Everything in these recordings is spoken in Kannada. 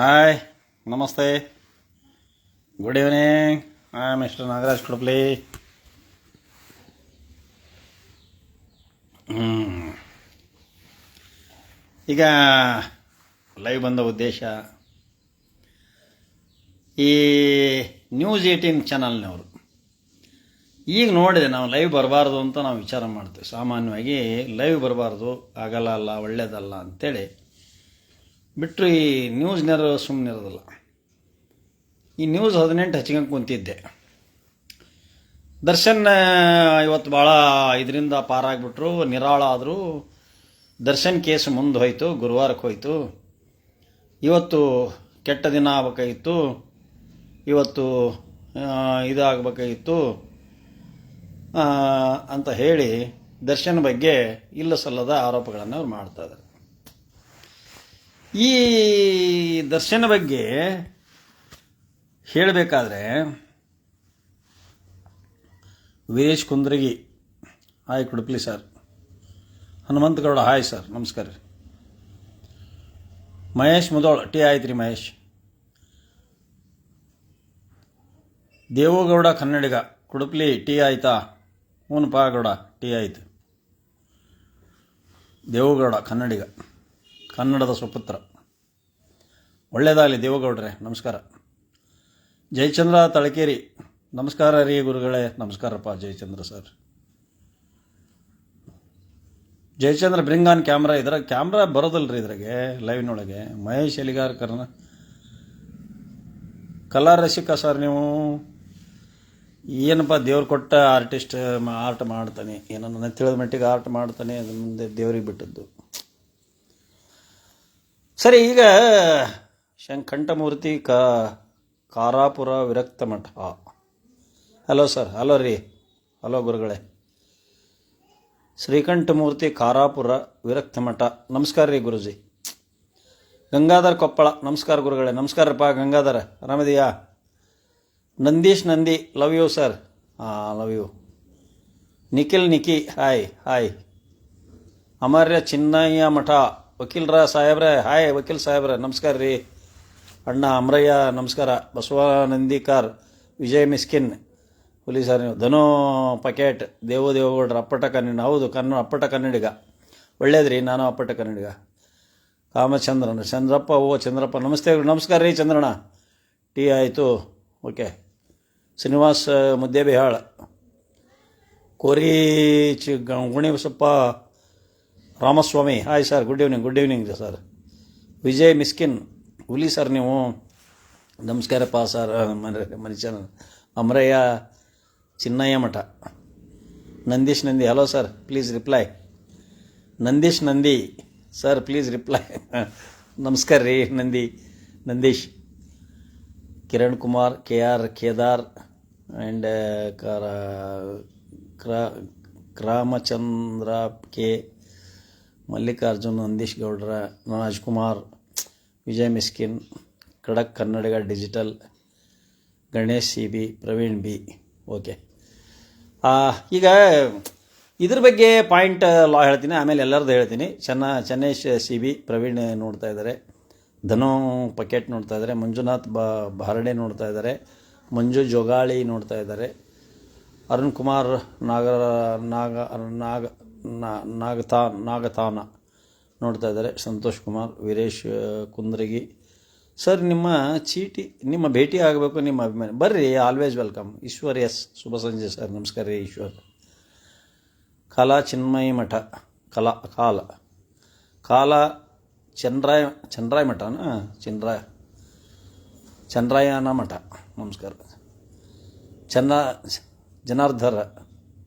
ಹಾಯ್ ನಮಸ್ತೆ good evening hi mister Nagaraj Kudupli. ಈಗ ಲೈವ್ ಬಂದ ಉದ್ದೇಶ ಈ ನ್ಯೂಸ್ ಏಯ್ಟೀನ್ ಚಾನಲ್ನವರು ಈಗ ನೋಡಿದೆ ನಾವು ಲೈವ್ ಬರಬಾರ್ದು ಅಂತ ನಾವು ವಿಚಾರ ಮಾಡ್ತೇವೆ. ಸಾಮಾನ್ಯವಾಗಿ ಲೈವ್ ಬರಬಾರ್ದು, ಆಗಲ್ಲ ಅಲ್ಲ, ಒಳ್ಳೇದಲ್ಲ ಅಂತೇಳಿ ಬಿಟ್ಟರು ಈ ನ್ಯೂಸ್ನರು ಸುಮ್ಮನೆ ಇರೋದಿಲ್ಲ. ಈ ನ್ಯೂಸ್ ಹದಿನೆಂಟು ಹಚ್ಕೊಂಡು ಕುಂತಿದ್ದೆ. ದರ್ಶನ್ ಇವತ್ತು ಭಾಳ ಇದರಿಂದ ಪಾರಾಗ್ಬಿಟ್ರು, ನಿರಾಳ ಆದರು ದರ್ಶನ್ ಕೇಸ್ ಮುಂದೆ ಹೋಯ್ತು ಗುರುವಾರಕ್ಕೆ ಹೋಯ್ತು. ಇವತ್ತು ಕೆಟ್ಟ ದಿನ ಆಗಬೇಕಾಗಿತ್ತು. ಇವತ್ತು ಇದಾಗಬೇಕಾಗಿತ್ತು. ಅಂತ ಹೇಳಿ ದರ್ಶನ್ ಬಗ್ಗೆ ಇಲ್ಲ ಸಲ್ಲದ ಆರೋಪಗಳನ್ನು ಅವ್ರು ಮಾಡ್ತಾ ಇದ್ದಾರೆ. ಈ ದರ್ಶನ ಬಗ್ಗೆ ಹೇಳಬೇಕಾದ್ರೆ Veeresh Kundragi. Hi Kudupli sir. Hanumantha Gowda, hi sir. ನಮಸ್ಕಾರ ರೀ. ಮಹೇಶ್ ಮುದೋಳ್, ಟೀ ಆಯ್ತು ರೀ ಮಹೇಶ್. ದೇವೇಗೌಡ ಕನ್ನಡಿಗ, ಕುಡುಪ್ಲಿ ಟೀ ಆಯ್ತಾ? ಹ್ಞೂನಪ್ಪ ಗೌಡ, ಟೀ ಆಯ್ತು. ದೇವೇಗೌಡ ಕನ್ನಡಿಗ. ಕನ್ನಡದ ಸುಪುತ್ರ. ಒಳ್ಳೆಯದಾಗಲಿ ದೇವೇಗೌಡ್ರೆ, ನಮಸ್ಕಾರ. ಜಯಚಂದ್ರ ತಳಕೇರಿ, ನಮಸ್ಕಾರ ರೀ ಗುರುಗಳೇ, ನಮಸ್ಕಾರಪ್ಪ Jayachandra sir. Jayachandra bring on camera ಇದ್ರ ಕ್ಯಾಮ್ರಾ ರೀ ಇದ್ರಾಗೆ ಲೈವ್ನೊಳಗೆ ಮಹೇಶ್ ಎಲಿಗಾರ್ ಕರ್ನ ಕಲಾ ರಸಿಕ ಸರ್ ನೀವು. ಏನಪ್ಪ ದೇವ್ರು ಕೊಟ್ಟ ಆರ್ಟಿಸ್ಟ್ ಆರ್ಟ್ ಮಾಡ್ತಾನೆ. ಏನೋ ನನಗೆ ತಿಳಿದ ಮಟ್ಟಿಗೆ ಆರ್ಟ್ ಮಾಡ್ತಾನೆ ಅದು ಮುಂದೆ ದೇವ್ರಿಗೆ ಬಿಟ್ಟದ್ದು. ಸರಿ, ಈಗ ಶಂಕಂಠಮೂರ್ತಿ ಕ ಕಾರಾಪುರ ವಿರಕ್ತ ಮಠ. ಹಲೋ ಸರ್, ಹಲೋ ರೀ, ಹಲೋ ಗುರುಗಳೇ. ಶ್ರೀಕಂಠಮೂರ್ತಿ ಕಾರಾಪುರ ವಿರಕ್ತ ಮಠ. ನಮಸ್ಕಾರ ರೀ ಗುರುಜಿ. ಗಂಗಾಧರ್ ಕೊಪ್ಪಳ, ನಮಸ್ಕಾರ ಗುರುಗಳೇ. ನಮಸ್ಕಾರಪ್ಪ, Gangadhara. ಆರಾಮಿದೆಯಾ? Nandish Nandi love you sir ಹಾಂ love you Nikhil Nikhi hi hi Amarya Chinnayya ಮಠ. ವಕೀಲರ ಸಾಹೇಬ್ರೆ, ಹಾಯ್ ವಕೀಲ್ ಸಾಹೇಬ್ರೆ, ನಮಸ್ಕಾರ ರೀ. ಅಣ್ಣ ಅಮರಯ್ಯ, ನಮಸ್ಕಾರ. ಬಸವಾನಂದಿಕಾರ್, ವಿಜಯ್ ಮಿಸ್ಕಿನ್, ಹುಲಿ ಸರ್ ನೀವು. ಧನು ಪಕೆಟ್, ದೇವು ದೇವೇಗೌಡ್ರ, ಅಪ್ಪಟ ಕನ್ನಡ ಹೌದು, ಕನ್ನ, ಅಪ್ಪಟ ಕನ್ನಡಿಗ. ಒಳ್ಳೇದು ರೀ ನಾನು ಅಪ್ಪಟ ಕನ್ನಡಿಗ. ಕಾಮಚಂದ್ರನ, ಚಂದ್ರಪ್ಪ, ಓ, ಚಂದ್ರಪ್ಪ, ನಮಸ್ತೆ ನಮಸ್ಕಾರ ರೀ, ಚಂದ್ರಣ್ಣ. ಟೀ ಆಯಿತು. ಓಕೆ. ಶ್ರೀನಿವಾಸ್ ಮುದ್ದೇಬಿಹಾಳ್. ಕೋರಿ ಚಿ Gunibasappa Ramaswamy, hi sir good evening good evening sir Vijay Miskin, ಹುಲಿ ಸರ್ ನೀವು. ನಮಸ್ಕಾರಪ್ಪ ಸರ್ ಮನುಷ್ಯನ ಅಮರಯ್ಯ, ಚಿನ್ನಯ್ಯ ಮಠ. Nandish Nandi hello sir please reply Nandish Nandi sir please reply ನಮಸ್ಕಾರ ರೀ, Nandi, Nandish. Kiran Kumar K R Kedar and ಕರ, ಕ್ರಾ ರಾಮಚಂದ್ರ ಕೆ ಮಲ್ಲಿಕಾರ್ಜುನ್, ನಂದೀಶ್ ಗೌಡ್ರ ರಾಜ್ಕುಮಾರ್ ವಿಜಯ್ ಮಿಸ್ಕಿನ್ ಖಡಕ್ Kannadiga digital, Ganesh C B, Praveen B. Okay. ಈಗ ಇದ್ರ ಬಗ್ಗೆ ಪಾಯಿಂಟ್ ಲಾ ಹೇಳ್ತೀನಿ, ಆಮೇಲೆ ಎಲ್ಲರದ್ದು ಹೇಳ್ತೀನಿ. ಚೆನ್ನ, ಚೆನ್ನೈಶ್ ಸಿ ಬಿ, ಪ್ರವೀಣ್ ನೋಡ್ತಾ ಇದ್ದಾರೆ. ಧನು ಪಕೆಟ್ ನೋಡ್ತಾ ಇದ್ದಾರೆ. ಮಂಜುನಾಥ್ ಬ ಬಾರಡೆ ನೋಡ್ತಾ ಇದ್ದಾರೆ. ಮಂಜು ಜೋಗಾಳಿ ನೋಡ್ತಾ ಇದ್ದಾರೆ. ಅರುಣ್ ಕುಮಾರ್ ನಾಗ ನಾಗ ನಾಗ ನಾಗತಾ, ನಾಗತಾನ ನೋಡ್ತಾ ಇದ್ದಾರೆ. ಸಂತೋಷ್ ಕುಮಾರ್, ವೀರೇಶ್ ಕುಂದ್ರಗಿ. ಸರ್, ನಿಮ್ಮ ಚೀಟಿ, ನಿಮ್ಮ ಭೇಟಿ ಆಗಬೇಕು, ನಿಮ್ಮ ಅಭಿಮಾನಿ. ಬರ್ರಿ ಆಲ್ವೇಸ್ ವೆಲ್ಕಮ್ ಈಶ್ವರ್ ಎಸ್ ಶುಭ ಸಂಜೆ ಸರ್. ನಮಸ್ಕಾರ ರೀ, ಈಶ್ವರ್. ಕಲಾ ಚಿನ್ಮಯಿ ಮಠ. ಕಲಾ, ಕಾಲ. ಕಾಲ ಚಂದ್ರಾಯ ಚಂದ್ರಾಯ ಮಠನ? ಚಂದ್ರಾಯ. ಚಂದ್ರಾಯನ ಮಠ. ನಮಸ್ಕಾರ. ಚನ್ನ ಜನಾರ್ಧರ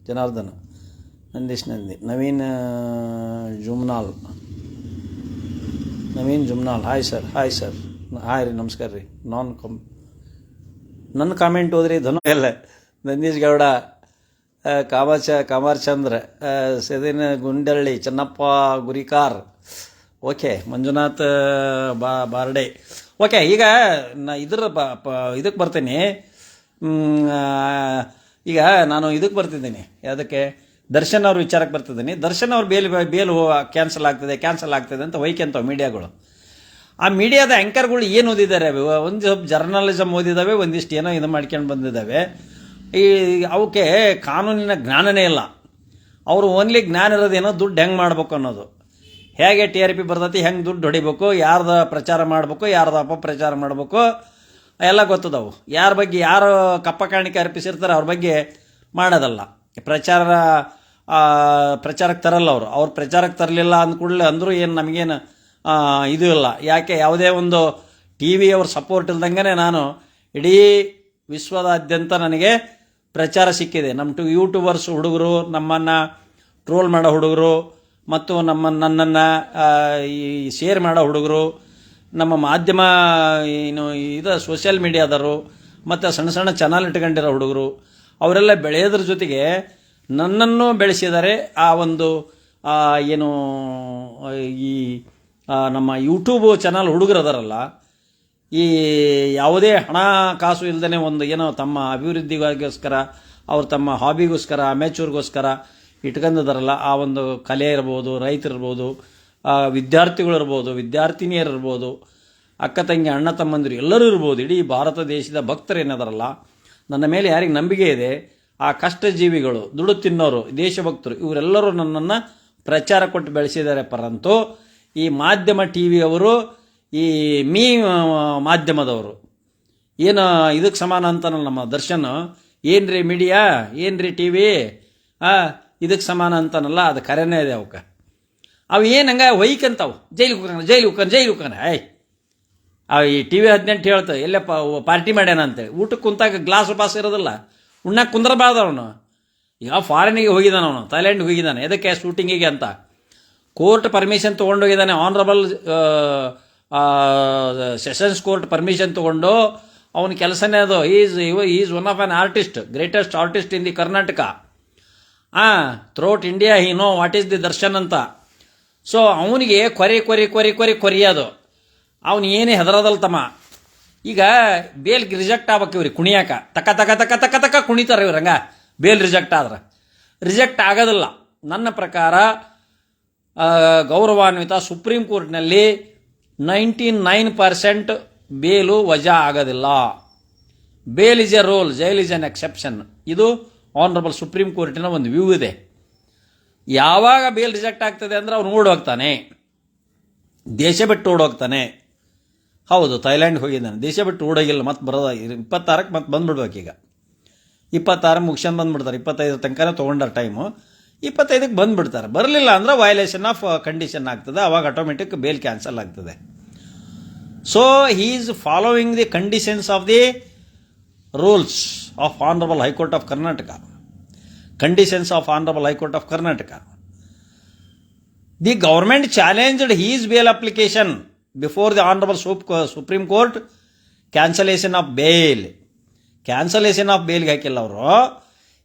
Janardhana Nandish Nandi Naveen Jumnal. Naveen Jumnal. Hi sir hi sir hi ರೀ, ನಮಸ್ಕಾರ ರೀ. ನಾನ್ ಕಮ್ ನನ್ನ ಕಾಮೆಂಟ್ ಹೋದ್ರಿ, ಧನು ಎಲ್ಲ. ನಂದೀಶ್ ಗೌಡ ಕಾಮಚ, ಕಾಮಾರ್ಚಂದ್ರ ಸದಿನ ಗುಂಡಳ್ಳಿ, ಚೆನ್ನಪ್ಪ ಗುರಿಕಾರ್. ಓಕೆ ಮಂಜುನಾಥ್ ಬಾ, ಬಾರ್ಡೆ. ಓಕೆ ಈಗ ನಾ ಇದ್ರ ಬ ಇದಕ್ಕೆ ಬರ್ತೀನಿ. ಈಗ ನಾನು ಇದಕ್ಕೆ ಬರ್ತಿದ್ದೀನಿ. ಯಾವುದಕ್ಕೆ? ದರ್ಶನ್ ಅವ್ರ ವಿಚಾರಕ್ಕೆ ಬರ್ತಿದ್ದೀನಿ ದರ್ಶನ್ ಅವ್ರು ಬೇಲ್ ಬೇಲ್ ಕ್ಯಾನ್ಸಲ್ ಆಗ್ತದೆ ಕ್ಯಾನ್ಸಲ್ ಆಗ್ತದೆ ಅಂತ ಒಯ್ಕೆಂತವ್ ಮೀಡಿಯಾಗಳು. ಆ ಮೀಡಿಯಾದ ಆ್ಯಂಕರ್ಗಳು ಏನು ಓದಿದ್ದಾರೆ? ಒಂದು ಸ್ವಲ್ಪ ಜರ್ನಲಿಸಮ್ ಓದಿದ್ದಾವೆ ಒಂದಿಷ್ಟು ಏನೋ ಇದು ಮಾಡ್ಕೊಂಡು ಬಂದಿದ್ದಾವೆ ಈ ಅವಕ್ಕೆ ಕಾನೂನಿನ ಜ್ಞಾನನೇ ಇಲ್ಲ. ಅವರು ಓನ್ಲಿ ಜ್ಞಾನ ಇರೋದೇನೋ ದುಡ್ಡು ಹೆಂಗೆ ಮಾಡ್ಬೇಕು ಅನ್ನೋದು. ಹೇಗೆ ಟಿ ಆರ್ ಪಿ ಬರ್ತೈತಿ, ಹೆಂಗೆ ದುಡ್ಡು ಹೊಡಿಬೇಕು, ಯಾರ್ದ ಪ್ರಚಾರ ಮಾಡಬೇಕು, ಯಾರ್ದ ಅಪಪ್ರಚಾರ ಮಾಡಬೇಕು, ಎಲ್ಲ ಗೊತ್ತದವು. ಯಾರ ಬಗ್ಗೆ ಯಾರು ಕಪ್ಪ ಕಾಣಿಕೆ ಅರ್ಪಿಸಿರ್ತಾರೆ ಅವ್ರ ಬಗ್ಗೆ ಮಾಡೋದಲ್ಲ. ಪ್ರಚಾರ ಪ್ರಚಾರಕ್ಕೆ ತರಲ್ಲ ಅವರು. ಅವ್ರು ಪ್ರಚಾರಕ್ಕೆ ತರಲಿಲ್ಲ ಅಂದ ಕೂಡಲೇ ಅಂದರೂ ಏನು ನಮಗೇನು ಇದು ಇಲ್ಲ. ಯಾಕೆ, ಯಾವುದೇ ಒಂದು ಟಿ ವಿ ಅವ್ರ ಸಪೋರ್ಟ್ ಇಲ್ದಂಗೆ ನಾನು ಇಡೀ ವಿಶ್ವದಾದ್ಯಂತ ನನಗೆ ಪ್ರಚಾರ ಸಿಕ್ಕಿದೆ. ನಮ್ಮ ಟು ಯೂಟ್ಯೂಬರ್ಸ್ ಹುಡುಗರು, ನಮ್ಮನ್ನು ಟ್ರೋಲ್ ಮಾಡೋ ಹುಡುಗರು, ಮತ್ತು ನಮ್ಮ ನನ್ನನ್ನು ಈ ಶೇರ್ ಮಾಡೋ ಹುಡುಗರು, ನಮ್ಮ ಮಾಧ್ಯಮ, ಏನು, ಇದು ಸೋಷಿಯಲ್ ಮೀಡಿಯಾದವರು, ಮತ್ತು ಸಣ್ಣ ಸಣ್ಣ ಚಾನಲ್ ಇಟ್ಕೊಂಡಿರೋ ಹುಡುಗರು, ಅವರೆಲ್ಲ ಬೆಳೆಯೋದ್ರ ಜೊತೆಗೆ ನನ್ನನ್ನು ಬೆಳೆಸಿದರೆ ಆ ಒಂದು ಏನು, ಈ ನಮ್ಮ ಯೂಟ್ಯೂಬ್ ಚಾನಲ್ ಹುಡುಗರು ಅದಾರಲ್ಲ ಈ ಯಾವುದೇ ಹಣ ಕಾಸು ಇಲ್ಲದೇ ಒಂದು ಏನೋ ತಮ್ಮ ಅಭಿವೃದ್ಧಿಗೋಸ್ಕರ, ಅವ್ರು ತಮ್ಮ ಹಾಬಿಗೋಸ್ಕರ ಅಮೇಚೂರ್ಗೋಸ್ಕರ ಇಟ್ಕೊಂಡಿದಾರಲ್ಲ, ಆ ಒಂದು ಕಲೆ ಇರ್ಬೋದು ರೈತರಿರ್ಬೋದು ವಿದ್ಯಾರ್ಥಿಗಳಿರ್ಬೋದು ವಿದ್ಯಾರ್ಥಿನಿಯರಿರ್ಬೋದು ಅಕ್ಕ ತಂಗಿ, ಅಣ್ಣ ತಮ್ಮಂದಿರು ಎಲ್ಲರೂ ಇರ್ಬೋದು, ಇಡೀ ಭಾರತ ದೇಶದ ಭಕ್ತರು ಏನಾದಾರಲ್ಲ, ನನ್ನ ಮೇಲೆ ಯಾರಿಗೆ ನಂಬಿಕೆ ಇದೆ ಆ ಕಷ್ಟಜೀವಿಗಳು ದುಡು ತಿನ್ನೋರು ದೇಶಭಕ್ತರು, ಇವರೆಲ್ಲರೂ ನನ್ನನ್ನು ಪ್ರಚಾರ ಕೊಟ್ಟು ಬೆಳೆಸಿದ್ದಾರೆ ಪರಂತು ಈ ಮಾಧ್ಯಮ ಟಿ ವಿಯವರು ಈ ಮೀ ಮಾಧ್ಯಮದವರು. ಏನು ಇದಕ್ಕೆ ಸಮಾನ ಅಂತಾನಲ್ಲ ನಮ್ಮ ದರ್ಶನ್. ಏನ್ರಿ ಮೀಡಿಯಾ? ಏನ್ರಿ ಟಿ ವಿ ಇದಕ್ಕೆ ಸಮಾನ ಅಂತಾನಲ್ಲ, ಅದು ಕರೆನೇ ಇದೆ ಅವಕ್ಕೆ. ಅವು ಏನು ಹಂಗ ಒಯ್ಕಂತಾವು ಜೈಲಿಗೆ ಹೋಗೋಣ ಜೈಲಿಗೆ ಹೋಗೋಣ ಜೈಲಿಗೆ ಹೋಗೋಣ ಆಯ್ ಅವು ಈ ಟಿ ವಿ ಹದಿನೆಂಟು ಹೇಳ್ತಾವೆ, ಎಲ್ಲಪ್ಪ ಪಾರ್ಟಿ ಮಾಡ್ಯಾನ ಅಂತೇಳಿ. ಊಟಕ್ಕೆ ಕುಂತಾಗ ಗ್ಲಾಸ್ ಪಾಸ್ ಇರೋದಿಲ್ಲ. ಉಣ್ಣಕ್ಕೆ ಕುಂದ್ರಬಾರ್ದು ಅವನು. ಈಗ ಫಾರಿನಿಗೆ ಹೋಗಿದ್ದಾನೆ ಅವನು ಥೈಲ್ಯಾಂಡ್ಗೆ ಹೋಗಿದ್ದಾನೆ. ಎದಕ್ಕೆ ಶೂಟಿಂಗಿಗೆ ಅಂತ? ಕೋರ್ಟ್ ಪರ್ಮಿಷನ್ ತೊಗೊಂಡೋಗಿದ್ದಾನೆ ಆನರಬಲ್ ಸೆಷನ್ಸ್ ಕೋರ್ಟ್ ಪರ್ಮಿಷನ್ ತೊಗೊಂಡು ಅವನ ಕೆಲಸನೇ ಅದು. Is is one of on artist greatest artist in the Karnataka ಹಾಂ throughout India he know what is the Darshan ಅಂತ. ಸೊ ಅವನಿಗೆ ಕೊರೆ ಕೊರೆ ಕೊರೆ ಕೊರೆ ಕೊರಿಯೋದು. ಅವನು ಏನೇ ಹೆದರದಲ್ಲ ತಮ್ಮ. ಈಗ ಬೇಲ್ ರಿಜೆಕ್ಟ್ ಆಗ್ಬೇಕು ಇವ್ರಿ ಕುಣಿಯಾಕ. ತಕ ತಕ ತಕ ತಕ ತಕ ಕುಣಿತಾರೆ ಇವ್ರಂಗ ಬೇಲ್ ರಿಜೆಕ್ಟ್ ಆದ್ರೆ. ರಿಜೆಕ್ಟ್ ಆಗೋದಿಲ್ಲ. ನನ್ನ ಪ್ರಕಾರ ಗೌರವಾನ್ವಿತ ಸುಪ್ರೀಂ ಕೋರ್ಟ್ನಲ್ಲಿ ನೈಂಟಿ ನೈನ್ ಪರ್ಸೆಂಟ್ ಬೇಲು ವಜಾ ಆಗೋದಿಲ್ಲ. Bail is a rule, jail is an exception. ಇದು ಆನರಬಲ್ ಸುಪ್ರೀಂ ಕೋರ್ಟಿನ ಒಂದು ವ್ಯೂ ಇದೆ. ಯಾವಾಗ ಬೇಲ್ ರಿಜೆಕ್ಟ್ ಆಗ್ತದೆ ಅಂದ್ರೆ ಅವ್ನು ಓಡೋಗ್ತಾನೆ. ದೇಶ ಬಿಟ್ಟು ಓಡೋಗ್ತಾನೆ. ಹೌದು ಥೈಲ್ಯಾಂಡ್ ಹೋಗಿದ್ದಾನೆ. ದೇಶ ಬಿಟ್ಟು ಓಡೋಗಿಲ್ಲ, ಮತ್ತೆ ಬರೋದ ಇಪ್ಪತ್ತಾರಕ್ಕೆ ಮತ್ತೆ ಬಂದ್ಬಿಡ್ಬೇಕು ಈಗ. ಇಪ್ಪತ್ತಾರಕ್ಕೆ ಮುಗಿಸ್ಕೊಂಡು ಬಂದ್ಬಿಡ್ತಾರೆ. ಇಪ್ಪತ್ತೈದರ ತನಕನೇ ತೊಗೊಂಡಾರ ಟೈಮು ಇಪ್ಪತ್ತೈದಕ್ಕೆ ಬಂದ್ಬಿಡ್ತಾರೆ. ಬರಲಿಲ್ಲ ಅಂದ್ರೆ ವಯಲೇಷನ್ ಆಫ್ ಕಂಡೀಷನ್ ಆಗ್ತದೆ. ಅವಾಗ ಆಟೋಮೆಟಿಕ್ ಬೇಲ್ ಕ್ಯಾನ್ಸಲ್ ಆಗ್ತದೆ. So he is following the conditions of the rules of honourable high court of Karnataka conditions of honourable high court of Karnataka the government challenged his bail application before the honourable supreme court cancellation of bail cancellation of ಬೇಲ್ಗೆ ಹಾಕಿಲ್ಲ ಅವರು.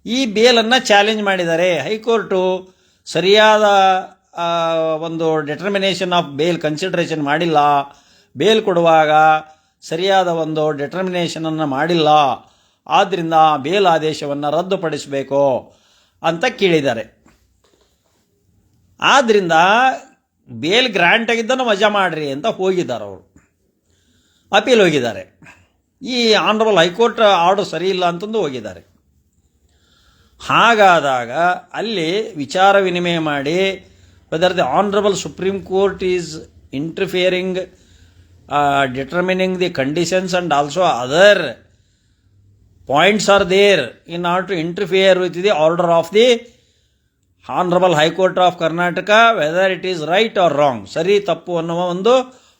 ಈ ಬೇಲನ್ನು ಚಾಲೆಂಜ್ ಮಾಡಿದ್ದಾರೆ. ಹೈಕೋರ್ಟು ಸರಿಯಾದ ಒಂದು ಡೆಟರ್ಮಿನೇಷನ್ ಆಫ್ ಬೇಲ್ ಕನ್ಸಿಡರೇಷನ್ ಮಾಡಿಲ್ಲ. ಬೇಲ್ ಕೊಡುವಾಗ ಸರಿಯಾದ ಒಂದು ಡೆಟರ್ಮಿನೇಷನನ್ನು ಮಾಡಿಲ್ಲ. ಆದ್ದರಿಂದ ಬೇಲ್ ಆದೇಶವನ್ನು ರದ್ದುಪಡಿಸಬೇಕು ಅಂತ ಕೇಳಿದ್ದಾರೆ. ಆದ್ದರಿಂದ ಬೇಲ್ ಗ್ರ್ಯಾಂಟ್ ಆಗಿದ್ದನ್ನು ವಜಾ ಮಾಡ್ರಿ ಅಂತ ಹೋಗಿದ್ದಾರೆ ಅವರು. ಅಪೀಲ್ ಹೋಗಿದ್ದಾರೆ. ಈ ಆನರಬಲ್ ಹೈಕೋರ್ಟ್ ಆರ್ಡರ್ ಸರಿ ಇಲ್ಲ ಅಂತಂದು ಹೋಗಿದ್ದಾರೆ. ಹಾಗಾದಾಗ ಅಲ್ಲಿ ವಿಚಾರ ವಿನಿಮಯ ಮಾಡಿ whether the honourable supreme court is interfering determining the conditions and also other points are there in order to interfere with the order of the honourable high court of Karnataka whether it is right or wrong ಸರಿ ತಪ್ಪು ಅನ್ನುವ ಒಂದು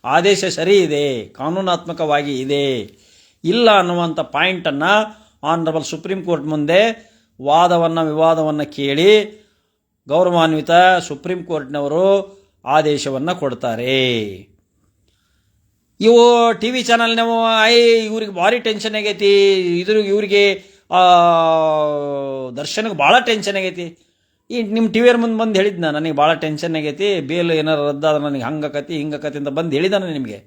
ಆದೇಶ ಸರಿ ಇದೆ, ಕಾನೂನಾತ್ಮಕವಾಗಿ ಇದೆ. ಇಲ್ಲ ಅನ್ನುವಂಥ ಪಾಯಿಂಟನ್ನು ಆನರಬಲ್ ಸುಪ್ರೀಂ ಕೋರ್ಟ್ ಮುಂದೆ ವಾದವನ್ನು ವಿವಾದವನ್ನು ಕೇಳಿ ಗೌರವಾನ್ವಿತ ಸುಪ್ರೀಂ ಕೋರ್ಟ್ನವರು ಆದೇಶವನ್ನು ಕೊಡ್ತಾರೆ. ಇವು ಟಿ ವಿ ಚಾನಲ್ನವು ಐ, ಇವ್ರಿಗೆ ಭಾರಿ ಟೆನ್ಷನ್ ಆಗೈತಿ ಇದ್ರ ಇವ್ರಿಗೆ ದರ್ಶನಕ್ಕೆ ಭಾಳ ಟೆನ್ಷನ್ ಆಗೈತಿ. ಈ ನಿಮ್ಮ ಟಿ ವಿಯರ್ ಮುಂದೆ ಬಂದು ಹೇಳಿದ್ನ ನನಗೆ ಭಾಳ ಟೆನ್ಷನ್ ಆಗೈತಿ, ಬೇಲ್ ಏನಾರು ರದ್ದಾದ್ರೆ ನನಗೆ ಹಿಂಗೆ ಹಿಂಗಕತಿ ಅಂತ ಬಂದು ಹೇಳಿದಾನೆ ನಿಮಗೆ.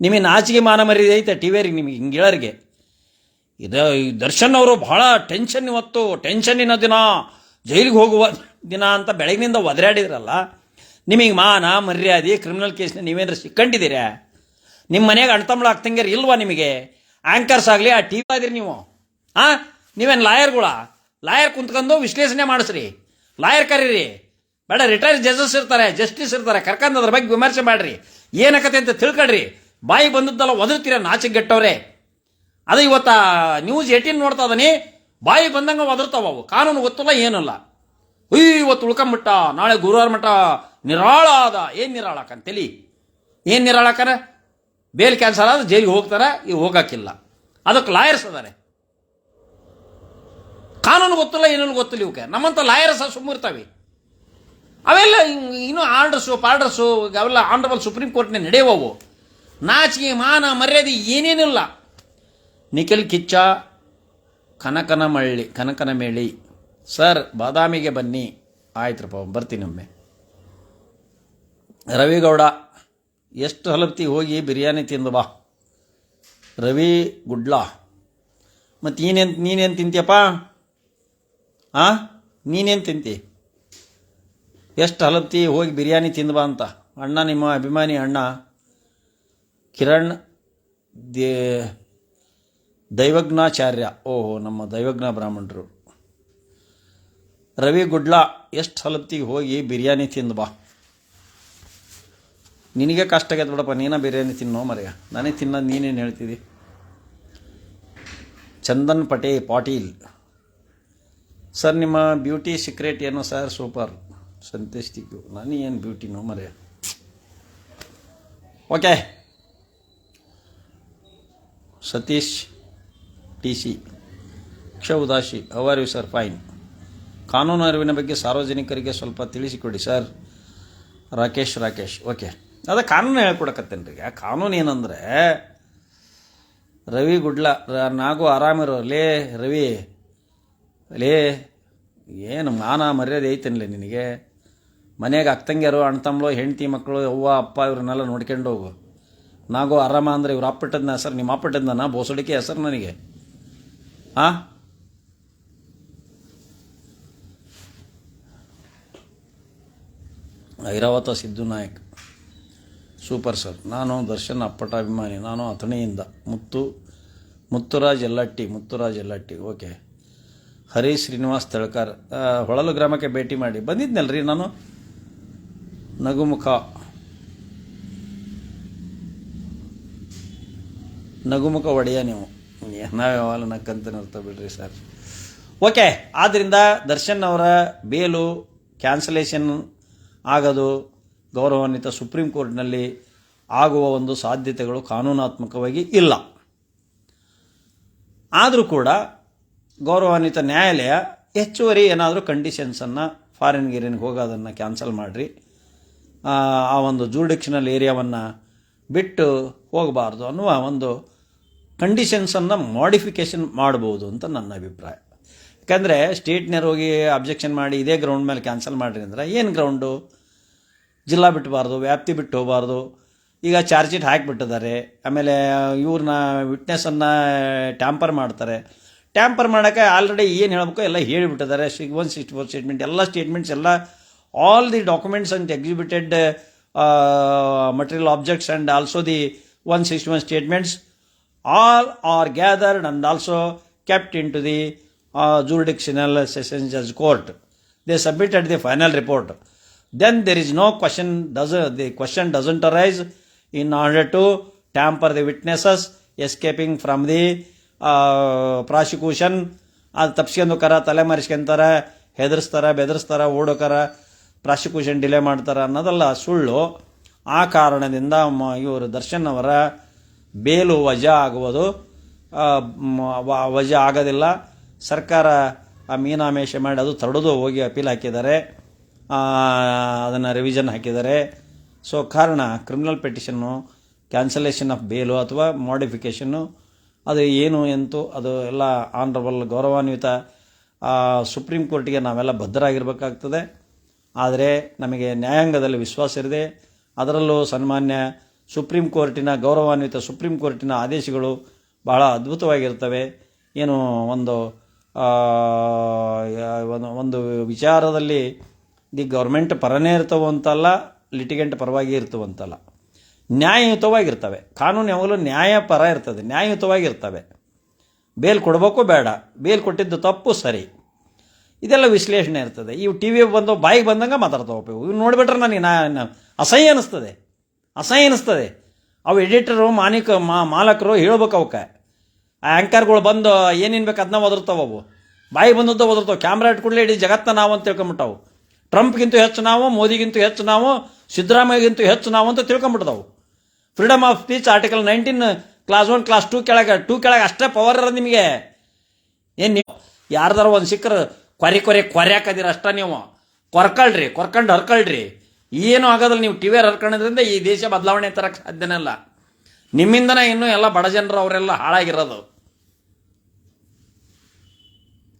ನಿಮಗೆ ನಾಚಿಕೆ ಮಾನ ಮರ್ಯಾದೆ ಐತೆ ಟಿ ವಿಯರಿಗೆ ನಿಮಗೆ, ಹಿಂಗೆ ಹೇಳೋರಿಗೆ. ಇದು ದರ್ಶನ್ ಅವರು ಭಾಳ ಟೆನ್ಷನ್ ಇವತ್ತು ಟೆನ್ಷನ್ನಿನ ದಿನ, ಜೈಲಿಗೆ ಹೋಗುವ ದಿನ ಅಂತ ಬೆಳಗಿನಿಂದ ಒದರಾಡಿದ್ರಲ್ಲ, ನಿಮಗೆ ಮಾನ ಮರ್ಯಾದೆ ಕ್ರಿಮಿನಲ್ ಕೇಸ್ನ ನೀವೇನಾರು ಸಿಕ್ಕಂಡಿದ್ದೀರಾ? ನಿಮ್ಮ ಮನೆಗೆ ಅಣ್ತಂಬಳ ಆಗ್ತಂಗ್ಯಾರ ಇಲ್ವಾ ನಿಮಗೆ? ಆ್ಯಂಕರ್ಸ್ ಆಗಲಿ, ಆ ಟಿ ವಿ ನೀವು. ಹಾಂ ನೀವೇನು ಲಾಯರ್ಗಳ? ಲಾಯರ್ ಕುಂತ್ಕೊಂಡು ವಿಶ್ಲೇಷಣೆ ಮಾಡಿಸ್ರಿ. ಲಾಯರ್ ಕರೀರಿ. ಬೇಡ ರಿಟೈರ್ಡ್ ಜಜಸ್ ಇರ್ತಾರೆ ಜಸ್ಟಿಸ್ ಇರ್ತಾರೆ, ಕರ್ಕಂದು ಅದ್ರ ಬಗ್ಗೆ ವಿಮರ್ಶೆ ಮಾಡ್ರಿ. ಏನಕತೆ ಅಂತ ತಿಳ್ಕೊಳ್ರಿ. ಬಾಯಿ ಬಂದದ್ದಲ್ಲ ಒದರ್ತೀರ ನಾಚಿಗೆಟ್ಟವ್ರೆ ಅದು ಇವತ್ತ ನ್ಯೂಸ್ ಏಟೀನ್ ನೋಡ್ತಾ ಇದನಿ, ಬಾಯಿ ಬಂದಂಗ ಒದರ್ತಾವ ಅವು. ಕಾನೂನು ಗೊತ್ತಲ್ಲ, ಏನಲ್ಲ. ಉಯ್ ಇವತ್ತು ಉಳ್ಕೊಂಬಿಟ್ಟ ನಾಳೆ ಗುರುವಾರ ಮಠ ನಿರಾಳ ಆದ. ಏನ್ ನಿರಾಳಕನ್ ತಲಿ ಏನ್ ನಿರಾಳಕರ ಬೇಲ್ ಕ್ಯಾನ್ಸರ್ ಆದ್ರೆ ಜೈಲಿಗೆ ಹೋಗ್ತಾರೆ? ಈಗ ಹೋಗಕ್ಕಿಲ್ಲ. ಅದಕ್ಕೆ ಲಾಯರ್ಸ್ ಅದಾರೆ ಕಾನೂನು ಗೊತ್ತಿಲ್ಲ, ಏನೇನು ಗೊತ್ತಿಲ್ಲ ಇವಕ್ಕೆ ನಮ್ಮಂಥ ಲಾಯರ್ ಸಹ ಸುಮ್ಮಿರ್ತಾವೆ ಅವೆಲ್ಲ ಇನ್- ಇನ್ನೂ ಆರ್ಡರ್ಸು, ಪಾರ್ಡರ್ಸು, ಅವೆಲ್ಲ ಆನರಬಲ್ ಸುಪ್ರೀಂ ಕೋರ್ಟ್ನ ನಡೆಯುವವು ನಾಚಿಕೆ, ಮಾನ, ಮರ್ಯಾದೆ ಏನೇನಿಲ್ಲ. ನಿಖಿಲ್ ಕಿಚ್ಚ, ಕನಕನ ಮಳ್ಳಿ, ಕನಕನ ಮೇಳಿ. ಸರ್, ಬಾದಾಮಿಗೆ ಬನ್ನಿ. ಆಯ್ತ್ರಪ್ಪ, ಬರ್ತೀನಿ ಒಮ್ಮೆ. ರವಿಗೌಡ, ಎಷ್ಟು ಹಲಪ್ತಿ ಹೋಗಿ ಬಿರಿಯಾನಿ ತಿಂದು ಬಾ. ರವಿ ಗುಡ್ಲಾ. ಮತ್ತು ನೀನೇನು ನೀನೇನು ತಿಂತೀಯಪ್ಪ? ಆ? ನೀನೇನು ತಿಂತಿ? ಎಷ್ಟು ಹಲಪ್ತಿ ಹೋಗಿ ಬಿರಿಯಾನಿ ತಿಂದು ಬಾ ಅಂತ. ಅಣ್ಣ ನಿಮ್ಮ ಅಭಿಮಾನಿ ಅಣ್ಣ. ಕಿರಣ್ ದೇ ದೈವಜ್ಞಾಚಾರ್ಯ. ಓಹೋ, ನಮ್ಮ ದೈವಜ್ಞ ಬ್ರಾಹ್ಮಣರು. ರವಿ ಗುಡ್ಲಾ, ಎಷ್ಟು ಹಲಪ್ತಿಗೆ ಹೋಗಿ ಬಿರಿಯಾನಿ ತಿಂದು ಬಾ. ನಿನಗೆ ಕಷ್ಟ ಆಗೈತೆ ಬಿಡಪ್ಪ, ನೀನ ಬಿರಿಯಾನಿ ತಿನ್ನೋ ಮರೆಯ. ನಾನೇ ತಿನ್ನೋದು ನೀನೇನು ಹೇಳ್ತಿದ್ದಿ ಚಂದನ್ ಪಟೇ ಪಾಟೀಲ್. ಸರ್, ನಿಮ್ಮ ಬ್ಯೂಟಿ ಸೀಕ್ರೆಟ್ ಏನು ಸರ್? ಸೂಪರ್. ಸಂತೋಷಿಕು ನಾನು ಏನು ಬ್ಯೂಟಿನೋ ಮರೆ. Okay Satish T C. ಕ್ಷ Udasi hour you sir fine ಕಾನೂನು ಅರಿವಿನ ಬಗ್ಗೆ ಸಾರ್ವಜನಿಕರಿಗೆ ಸ್ವಲ್ಪ ತಿಳಿಸಿಕೊಡಿ ಸರ್ ರಾಕೇಶ್ ರಾಕೇಶ್. ಓಕೆ ಅದ ಕಾನೂನು ಹೇಳ್ಕೊಡಕತ್ತೇನೆ ರೀ. ಆ ಕಾನೂನು ಏನಂದರೆ, ರವಿ ಗುಡ್ಲ, ನಾಗು ಆರಾಮಿರೋ ಲೇ ರವಿ ಲೇ, ಏನು ಮಾನ ಮರ್ಯಾದೆ ಐತೇನ್ಲೆ ನಿನಗೆ? ಮನೆಗೆ ಅಕ್ಕಂಗ್ಯಾರು ಅಣ್ತಂಬ್ಳು ಹೆಂಡತಿ ಮಕ್ಕಳು ಅವ್ವ ಅಪ್ಪ ಇವ್ರನ್ನೆಲ್ಲ ನೋಡ್ಕೊಂಡು ಹೋಗು. ನಾಗೋ ಆರಾಮ ಅಂದರೆ ಇವ್ರು ಅಪ್ಪಿಟ್ಟದ್ನ ಹೆಸರು, ನಿಮ್ಮ ಅಪ್ಪಿಟ್ಟದ್ನ ನಾ? ಬೋಸಡಿಕೆ ಹೆಸರು ನನಗೆ. ಆ? ಐರಾವತ ಸಿದ್ದು ನಾಯಕ್. Super sir. ನಾನು ದರ್ಶನ್ ಅಪ್ಪಟ ಅಭಿಮಾನಿ. ನಾನು ಅಥಣಿಯಿಂದ. ಮುತ್ತು, ಮುತ್ತುರಾಜ್ ಎಲ್ಲಟ್ಟಿ ಮುತ್ತುರಾಜ್ ಎಲ್ಲಟ್ಟಿ. ಓಕೆ. ಹರಿ ಶ್ರೀನಿವಾಸ್ ತಳ್ಕರ್. ಹೊಳಲು ಗ್ರಾಮಕ್ಕೆ ಭೇಟಿ ಮಾಡಿ. ಬಂದಿದ್ನಲ್ರಿ ನಾನು? ನಗುಮುಖ. ನಗುಮುಖ ಒಡೆಯ ನೀವು. ನಾವು ನಕ್ಕಂತ ಇರ್ತಾ ಬಿಡ್ರಿ ಸರ್. ಓಕೆ ಆದ್ದರಿಂದ ದರ್ಶನ್ ಅವರ ಬೇಲು ಕ್ಯಾನ್ಸಲೇಷನ್ ಆಗೋದು, ಗೌರವಾನ್ವಿತ ಸುಪ್ರೀಂ ಕೋರ್ಟ್ನಲ್ಲಿ ಆಗುವ ಒಂದು ಸಾಧ್ಯತೆಗಳು ಕಾನೂನಾತ್ಮಕವಾಗಿ ಇಲ್ಲ. ಆದರೂ ಕೂಡ ಗೌರವಾನ್ವಿತ ನ್ಯಾಯಾಲಯ ಹೆಚ್ಚುವರಿ ಏನಾದರೂ ಕಂಡೀಷನ್ಸನ್ನು ಫಾರಿನ್ ಗಿರಿನ್ಗೆ ಹೋಗೋದನ್ನು ಕ್ಯಾನ್ಸಲ್ ಮಾಡಿರಿ. ಆ ಒಂದು ಜೂರಿಡಿಕ್ಷನಲ್ ಏರಿಯಾವನ್ನು ಬಿಟ್ಟು ಹೋಗಬಾರ್ದು ಅನ್ನುವ ಒಂದು ಕಂಡೀಷನ್ಸನ್ನು ಮಾಡಿಫಿಕೇಷನ್ ಮಾಡ್ಬೋದು ಅಂತ ನನ್ನ ಅಭಿಪ್ರಾಯ. ಯಾಕಂದರೆ ಸ್ಟೇಟ್ನವ್ರು ಹೋಗಿ ಅಬ್ಜೆಕ್ಷನ್ ಮಾಡಿ ಇದೇ ಗ್ರೌಂಡ್ ಮೇಲೆ ಕ್ಯಾನ್ಸಲ್ ಮಾಡಿರಿ ಅಂದ್ರೆ ಏನು ಗ್ರೌಂಡು ಜಿಲ್ಲಾ ಬಿಟ್ಟಬಾರ್ದು ವ್ಯಾಪ್ತಿ ಬಿಟ್ಟು ಹೋಗಬಾರ್ದು. ಈಗ ಚಾರ್ಜ್ ಶೀಟ್ ಹಾಕಿಬಿಟ್ಟಿದ್ದಾರೆ. ಆಮೇಲೆ ಇವ್ರನ್ನ ವಿಟ್ನೆಸ್ಸನ್ನು ಟ್ಯಾಂಪರ್ ಮಾಡ್ತಾರೆ. ಟ್ಯಾಂಪರ್ ಮಾಡೋಕ್ಕೆ ಆಲ್ರೆಡಿ ಏನು ಹೇಳಬೇಕು ಎಲ್ಲ ಹೇಳಿಬಿಟ್ಟಿದ್ದಾರೆ ಒನ್ ಸಿಕ್ಸ್ಟಿ ಫೋರ್ ಸ್ಟೇಟ್ಮೆಂಟ್ ಎಲ್ಲ ಸ್ಟೇಟ್ಮೆಂಟ್ಸ್ ಎಲ್ಲ all the documents and exhibited material objects and also the one sixty one statements all are gathered and also kept into the uh, jurisdictional sessions judge court. They submitted the final report. Then there is no question, does, the question doesn't arise in order to tamper the witnesses escaping from the prosecution. ಅದು ತಪ್ಸ್ಕೊಂಡ್ಕರ ತಲೆ ಮರೆಸ್ಕೊಂತಾರ, ಹೆದರ್ಸ್ತಾರ, ಬೆದರಿಸ್ತಾರ, ಓಡೋಕರ, ಪ್ರಾಸಿಕ್ಯೂಷನ್ ಡಿಲೇ ಮಾಡ್ತಾರೆ ಅನ್ನೋದಲ್ಲ ಸುಳ್ಳು. ಆ ಕಾರಣದಿಂದ ಇವರು ದರ್ಶನ್ ಅವರ ಬೇಲು ವಜಾ ಆಗುವುದು ವಜಾ ಆಗೋದಿಲ್ಲ. ಸರ್ಕಾರ ಆ ಮೀನಾಮೇಷ ಮಾಡಿ ಅದು ತಡೆದು ಹೋಗಿ ಅಪೀಲ್ ಹಾಕಿದ್ದಾರೆ. ಅದನ್ನು ರಿವಿಷನ್ ಹಾಕಿದ್ದಾರೆ. ಸೊ ಕಾರಣ ಕ್ರಿಮಿನಲ್ ಪೆಟಿಷನ್ನು ಕ್ಯಾನ್ಸಲೇಷನ್ ಆಫ್ ಬೇಲು ಅಥವಾ ಮಾಡಿಫಿಕೇಷನ್ನು ಅದು ಏನು ಎಂತು ಅದು ಎಲ್ಲ ಆನರಬಲ್ ಗೌರವಾನ್ವಿತ ಸುಪ್ರೀಂ ಕೋರ್ಟಿಗೆ ನಾವೆಲ್ಲ ಬದ್ಧರಾಗಿರ್ಬೇಕಾಗ್ತದೆ. ಆದರೆ ನಮಗೆ ನ್ಯಾಯಾಂಗದಲ್ಲಿ ವಿಶ್ವಾಸ ಇರದೆ, ಅದರಲ್ಲೂ ಸನ್ಮಾನ್ಯ ಸುಪ್ರೀಂ ಕೋರ್ಟಿನ ಗೌರವಾನ್ವಿತ ಸುಪ್ರೀಂ ಕೋರ್ಟಿನ ಆದೇಶಗಳು ಬಹಳ ಅದ್ಭುತವಾಗಿರ್ತವೆ. ಏನು ಒಂದು- ಒಂದು ವಿಚಾರದಲ್ಲಿ ದಿ ಗೌರ್ಮೆಂಟ್ ಪರನೇ ಇರ್ತವಂತಲ್ಲ ಲಿಟಿಗೆಂಟ್ ಪರವಾಗಿ ಇರ್ತವಂತಲ್ಲ. ನ್ಯಾಯಯುತವಾಗಿರ್ತವೆ. ಕಾನೂನು ಯಾವಾಗಲೂ ನ್ಯಾಯಪರ ಇರ್ತದೆ. ನ್ಯಾಯಯುತವಾಗಿರ್ತವೆ. ಬೇಲ್ ಕೊಡಬೇಕು ಬೇಡ. ಬೇಲ್ ಕೊಟ್ಟಿದ್ದು ತಪ್ಪು, ಸರಿ. ಇದೆಲ್ಲ ವಿಶ್ಲೇಷಣೆ ಇರ್ತದೆ. ಇವು ಟಿ ವಿ ಬಂದು ಬಾಯಿಗೆ ಬಂದಂಗೆ ಮಾತಾಡ್ತಾವೆ ಇವು. ನೋಡಿಬಿಟ್ರೆ ನನಗೆ ನಾ ಅಸಹ್ಯ ಅನ್ನಿಸ್ತದೆ ಅಸಹ್ಯ ಅನ್ನಿಸ್ತದೆ ಅವು ಎಡಿಟರು, ಮಾನಿಕ ಮಾ ಮಾಲಕರು ಹೇಳ್ಬೇಕು ಅವಕ್ಕೆ. ಆ ಆ್ಯಂಕರ್ಗಳು ಬಂದು, ಏನೇನು ಬೇಕು ಅದನ್ನ ಒದರ್ತಾವೆ ಅವು. ಬಾಯಿ ಬಂದದ್ದು ಒದರ್ತಾವೆ. ಕ್ಯಾಮ್ರಾ ಇಟ್ಕೊಡ್ಲಿ ಇಡೀ ಜಗತ್ತ ನಾವು ಅಂತ ತಿಳ್ಕೊಂಬಿಟ್ಟವು. ಟ್ರಂಪ್ಗಿಂತ ಹೆಚ್ಚು ನಾವು, ಮೋದಿಗಿಂತ ಹೆಚ್ಚು ನಾವು, ಸಿದ್ದರಾಮಯ್ಯಗಿಂತ ಹೆಚ್ಚು ನಾವು ಅಂತ ತಿಳ್ಕೊಂಬಿಡ್ತಾವು freedom of speech article nineteen clause one clause two ಕೆಳಗೆ ಟೂ ಕೆಳಗೆ ಅಷ್ಟೇ ಪವರ್ ಇರೋದು ನಿಮಗೆ. ಏನು ನೀವು ಯಾರ್ದಾರ ಒಂದು ಸಿಕ್ಕರು ಕೊರೆ ಕೊರೆ ಕೊರ್ಯಾಕದಿರ ಅಷ್ಟೇ ನೀವು. ಕೊರ್ಕಳ್ರಿ, ಕೊರ್ಕಂಡು ಹರ್ಕಳ್ರಿ. ಏನು ಆಗೋದಿಲ್ಲ, ನೀವು ಟಿ ವಿಯರ್ ಹರ್ಕೊಳ್ಳೋದ್ರಿಂದ ಈ ದೇಶ ಬದಲಾವಣೆ ತರಕ್ಕೆ ಸಾಧ್ಯನಲ್ಲ ನಿಮ್ಮಿಂದನೇ ಇನ್ನೂ ಎಲ್ಲ ಬಡ ಜನರು ಅವರೆಲ್ಲ ಹಾಳಾಗಿರೋದು.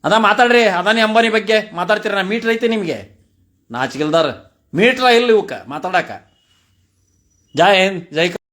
ಅದ ಮಾತಾಡ್ರಿ, ಅದಾನಿ ಅಂಬಾನಿ ಬಗ್ಗೆ ಮಾತಾಡ್ತೀರ, ನಾ ಮೀಟ್ರ್ ಐತಿ ನಿಮಗೆ. ನಾಚಿಗಿಲ್ದಾರ ಮೀಟ್ರ ಇಲ್ಲ ಇವಕ್ಕೆ ಮಾತಾಡಕ. ಜೈ ಹಿಂದ್, ಜೈ